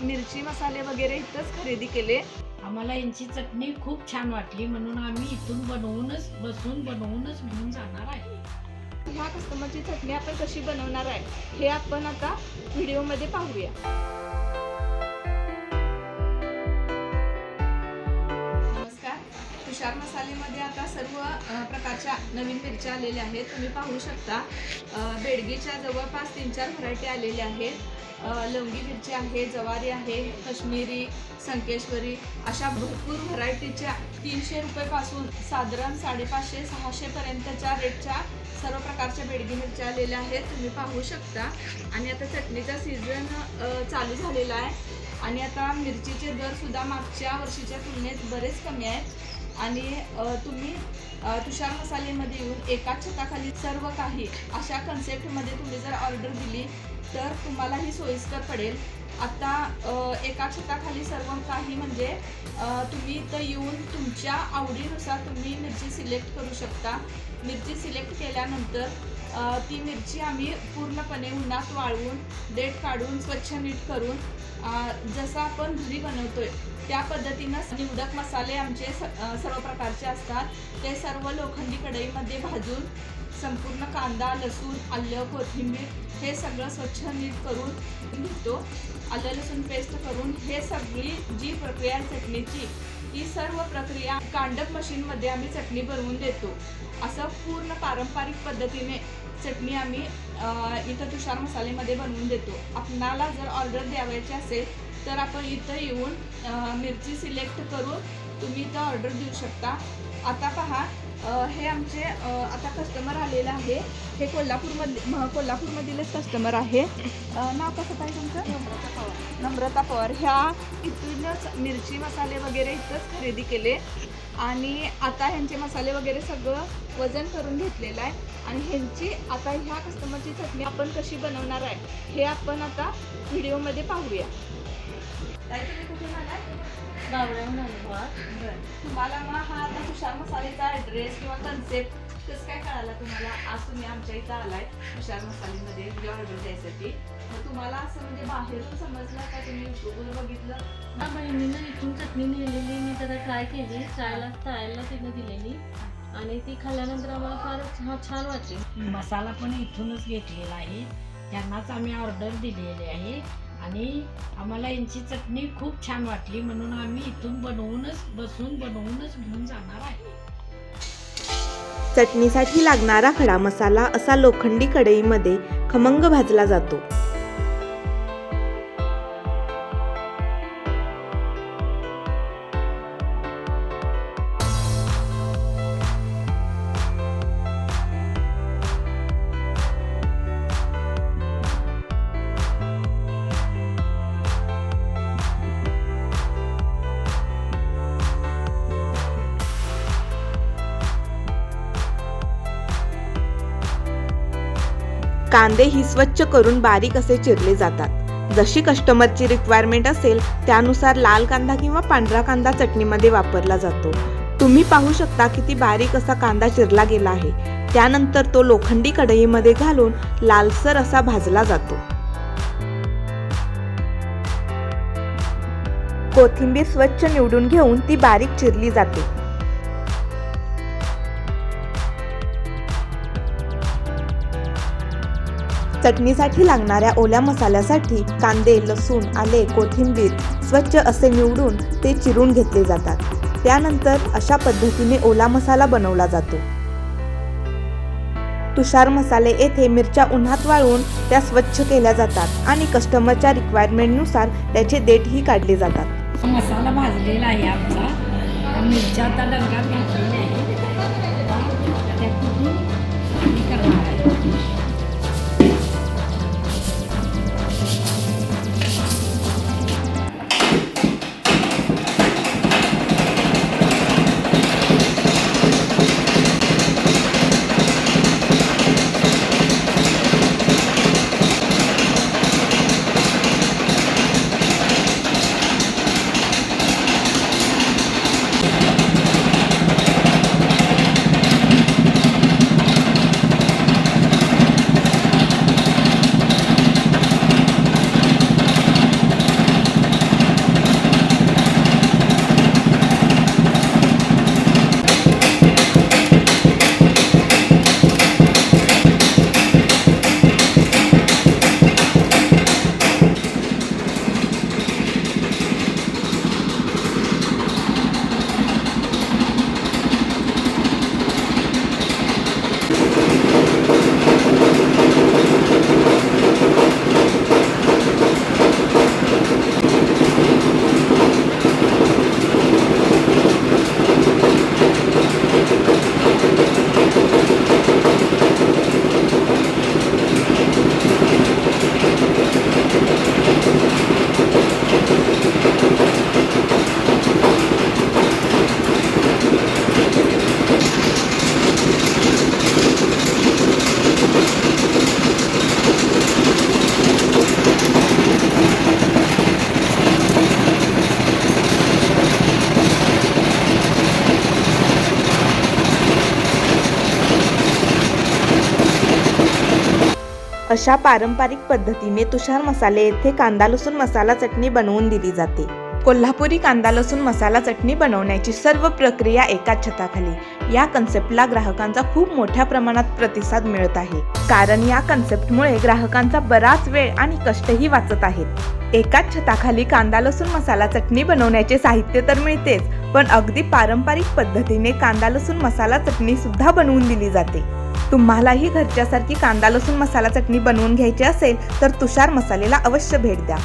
मिरची मसाले वगैरे इथंच खरेदी केले. आम्हाला यांची चटणी खूप छान वाटली म्हणून आम्ही इथून बनवूनच बसून बनवूनच घेऊन जाणार आहे. ह्या कस्टमरची चटणी आपण कशी बनवणार आहे हे आपण आता व्हिडिओमध्ये पाहूया. नमस्कार. तुषार मसालेमध्ये आता सर्व प्रकारच्या नवीन मिरच्या आलेल्या आहेत. तुम्ही पाहू शकता बेडगीच्या जवळपास तीन चार व्हरायटी आलेल्या आहेत. लवंगी मिरची आहे जवारी आहे कश्मीरी संकेश्वरी अशा भरपूर व्हरायटीच्या तीनशे रुपयेपासून साधारण साडेपाचशे सहाशेपर्यंतच्या रेटच्या सर्व प्रकारच्या बेडगी मिरच्या आलेल्या आहेत. तुम्ही पाहू शकता. आणि आता चटणीचा सीझन चालू झालेला आहे. आणि आता मिरचीचे दरसुद्धा मागच्या वर्षीच्या तुलनेत बरेच कमी आहेत. आणि तुम्ही तुषार मसालेमध्ये येऊन एकाच छताखाली सर्व काही अशा कन्सेप्टमध्ये तुम्ही जर ऑर्डर दिली तर तुम्हालाही सोयीस्कर पडेल. आता एका छताखाली सर्व काही म्हणजे तुम्ही इथं येऊन तुमच्या आवडीनुसार तुम्ही मिरची सिलेक्ट करू शकता. मिरची सिलेक्ट केल्यानंतर ती मिरची आम्ही पूर्णपणे उन्हात वाळवून देठ काढून स्वच्छ नीट करून जसं आपण घरी बनवतोय त्या पद्धतीनं निवडक मसाले आमचे स सर्व प्रकारचे असतात. ते सर्व लोखंडी कढईमध्ये भाजून संपूर्ण कांदा लसूण आलं कोथिंबीर हे सगळं स्वच्छ नीट करून घेतो. आलं लसूण पेस्ट करून हे सगळी जी प्रक्रिया आहे चटणीची ही सर्व प्रक्रिया कांडप मशीनमध्ये आम्ही चटणी बनवून देतो. असं पूर्ण पारंपरिक पद्धतीने चटणी आम्ही इथं तुषार मसालेमध्ये बनवून देतो. आपणाला जर ऑर्डर द्यावायची असेल तर आपण इथं येऊन मिरची सिलेक्ट करून तुम्ही इथं ऑर्डर देऊ शकता. आता पहा हे आमचे आता कस्टमर आलेलं आहे. हे कोल्हापूरमधले म- कोल्हापूरमधीलच कस्टमर आहे. नाव कसं पाहिजे तुमचं? नम्रता पवार. ह्या इथूनच मिरची मसाले वगैरे इथंच खरेदी केले. आणि आता ह्यांचे मसाले वगैरे सगळं वजन करून घेतलेलं आहे. आणि ह्यांची आता ह्या कस्टमरची चटणी आपण कशी बनवणार आहे हे आपण आता व्हिडिओमध्ये पाहूया. कुठून. तुम्हाला मग हा आता तुषार मसालेचा ॲड्रेस किंवा कन्सेप्ट कसं काय कळाला तुम्हाला? आज तुम्ही आमच्या इथं आलाय तुषार मसालेमध्ये ऑर्डर द्यायसाठी. मग तुम्हाला असं म्हणजे बाहेरून समजलं का तुम्ही युट्यूबवर बघितलं? बहिणीनं इथून चटणी नेलेली मी जरा ट्राय केली. ट्रायला ट्रायला तिनं दिलेली. आणि ती खाल्ल्यानंतर आम्हाला फार छान छान वाटली. मसाला पण इथूनच घेतलेला आहे. त्यांनाच आम्ही ऑर्डर दिलेली आहे. आणि आम्हाला यांची चटणी खूप छान वाटली म्हणून आम्ही इथून बनवूनच बसून बनवूनच घेऊन जाणार आहे. चटणीसाठी लागणारा खडा मसाला असा लोखंडी कढईमध्ये खमंग भाजला जातो. कांदे ही स्वच्छ करून बारीक असे चिरले जातात. जशी कस्टमरची रिक्वायरमेंट असेल त्यानुसार लाल कांदा किंवा पांढरा कांदा चटणीमध्ये वापरला जातो. तुम्ही पाहू शकता किती बारीक असा कांदा चिरला गेला आहे. त्यानंतर तो लोखंडी कढईमध्ये घालून लालसर असा भाजला जातो. कोथिंबीर स्वच्छ निवडून घेऊन ती बारीक चिरली जाते. चटणीसाठी लागणाऱ्या ओल्या मसाल्यासाठी कांदे लसूण आले कोथिंबीर स्वच्छ असे निवडून ते चिरून घेतले जातात. त्यानंतर अशा पद्धतीने ओला मसाला बनवला जातो. तुषार मसाले येथे मिरच्या उन्हात वाळवून त्या स्वच्छ केल्या जातात आणि कस्टमरच्या रिक्वायरमेंटनुसार त्याचे देठही काढले जातात. मसाला भाजलेला आहे आमचा मिरच्या आता डंगात घातलेल्या अशा पारंपरिक पद्धतीने तुषार मसाले येथे कांदा लसूण मसाला चटणी बनवून दिली जाते. कोल्हापुरी कांदा लसूण मसाला चटणी बनवण्याची सर्व प्रक्रिया एकाच छताखाली. या कन्सेप्टला ग्राहकांचा खूप मोठ्या प्रमाणात प्रतिसाद मिळत आहे. कारण या कन्सेप्टमुळे ग्राहकांचा बराच वेळ आणि कष्टही वाचत आहेत. एकाच छताखाली कांदा लसूण मसाला चटणी बनवण्याचे साहित्य तर मिळतेच पण अगदी पारंपरिक पद्धतीने कांदा लसूण मसाला चटणी सुद्धा बनवून दिली जाते. तुम्हालाही घरच्यासारखी कांदा लसूण मसाला चटणी बनवून घ्यायची असेल तर तुषार मसालेला अवश्य भेट द्या.